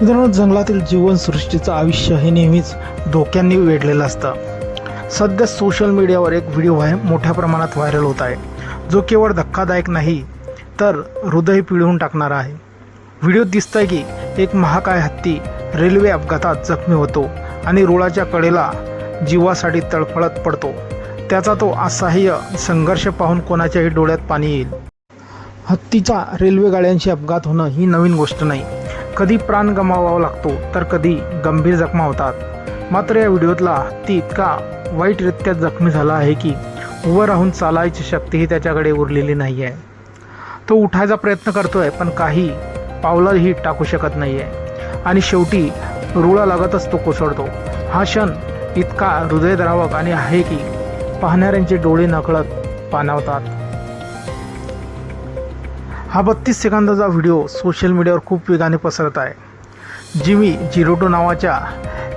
मित्रांनो जंगलातील जीवनसृष्टीचं आयुष्य हे नेहमीच धोक्यांनी वेढलेलं असतं. सध्या सोशल मीडियावर एक व्हिडिओ आहे मोठ्या प्रमाणात व्हायरल होत आहे. जो केवळ धक्कादायक नाही तर हृदय पिळवून टाकणारा आहे. व्हिडिओत दिसतंय की एक महाकाय हत्ती रेल्वे अपघातात जखमी होतो आणि रुळाच्या कडेला जीवासाठी तळफळत पडतो. त्याचा तो असह्य संघर्ष पाहून कोणाच्याही डोळ्यात पाणी येईल. हत्तीचा रेल्वे गाड्यांशी अपघात होणं ही नवीन गोष्ट नाही. कधी प्राण गमावावा लागतो तर कधी गंभीर जखमा होतात. मात्र या व्हिडिओतला ती इतका वाईटरित्या जखमी झाला आहे की उभं राहून चालायची शक्तीही त्याच्याकडे उरलेली नाही आहे तो उठायचा प्रयत्न करतोय पण काही पावलंही टाकू शकत नाही आहे आणि शेवटी रुळा लागतच तो कोसळतो. हा क्षण इतका हृदयद्रावक आणि आहे की पाहणाऱ्यांचे डोळे नकळत पाणावतात. हा बत्तीस सेकंदाचा व्हिडिओ सोशल मीडियावर खूप वेगाने पसरत आहे. जिमी झिरो टू नावाच्या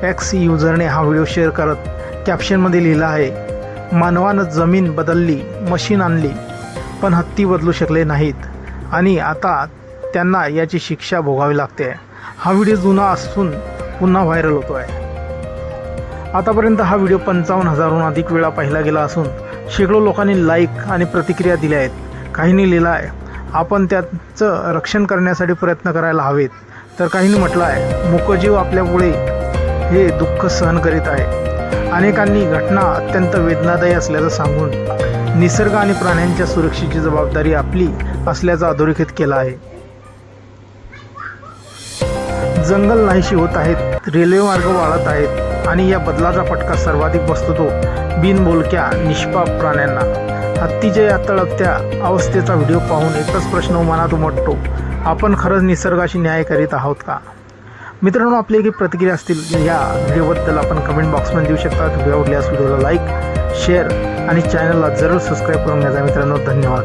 एक्स युजरने हा व्हिडिओ शेअर करत कॅप्शनमध्ये लिहिला आहे मानवानं जमीन बदलली मशीन आणली पण हत्ती बदलू शकले नाहीत. आणि आता त्यांना याची शिक्षा भोगावी लागते. हा व्हिडिओ जुना असून पुन्हा व्हायरल होतो आहे आतापर्यंत हा व्हिडिओ पंचावन्न हजारहून अधिक वेळा पाहिला गेला असून शेकडो लोकांनी लाईक आणि प्रतिक्रिया दिल्या आहेत. काहींनी लिहिला आहे आपण त्याचं रक्षण करण्यासाठी प्रयत्न करायला हवेत. तर काहींनी म्हटलं आहे मुकजीव आपल्यामुळे हे दुःख सहन करीत आहे. अनेकांनी घटना अत्यंत वेदनादायी असल्याचं सांगून निसर्ग आणि प्राण्यांच्या सुरक्षेची जबाबदारी आपली असल्याचा अधोरेखित केला आहे. जंगल नाहीशी होत आहेत रेल्वे मार्ग वाढत आहेत आणि या बदलाचा फटका सर्वाधिक बसतो तो बिनबोलक्या निष्पाप प्राण्यांना. हत्तीच्या या तळपत्या अवस्थेचा व्हिडिओ पाहून एकच प्रश्न मनात उमटतो. आपण खरंच निसर्गाशी न्याय करीत आहोत का? मित्रांनो आपली काही प्रतिक्रिया असतील या व्हिडिओबद्दल आपण कमेंट बॉक्समध्ये देऊ शकता. व्हिडिओ आवडल्यास व्हिडिओला लाईक शेअर आणि चॅनलला जरूर सबस्क्राईब करून घ्यायचा मित्रांनो धन्यवाद.